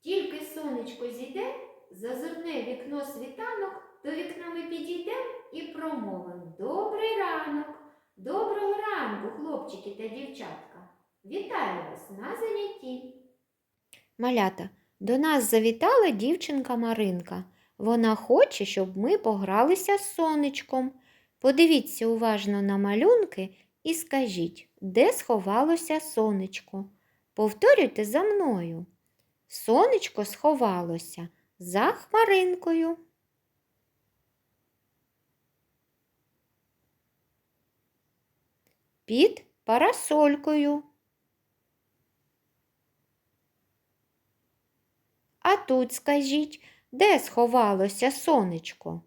Тільки сонечко зійде, зазирне вікно світанок, до вікна ми підійдемо і промовимо Добрий ранок, доброго ранку, хлопчики та дівчатка. Вітаю вас на занятті. Малята, до нас завітала дівчинка Маринка. Вона хоче, щоб ми погралися з сонечком. Подивіться уважно на малюнки і скажіть, де сховалося сонечко. Повторюйте за мною. Сонечко сховалося за хмаринкою. Під парасолькою. А тут скажіть, де сховалося сонечко?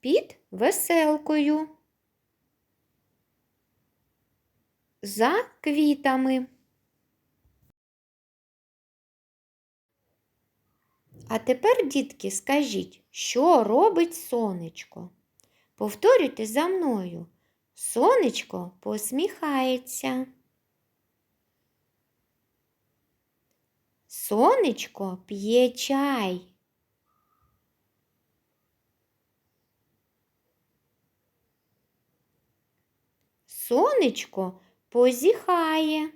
Під веселкою. За квітами. А тепер, дітки, скажіть, що робить сонечко? Повторюйте за мною. Сонечко посміхається. Сонечко п'є чай. Сонечко позіхає.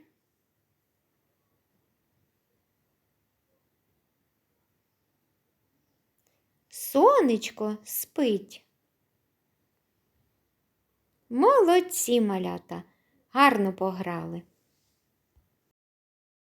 Сонечко спить. Молодці малята, гарно пограли.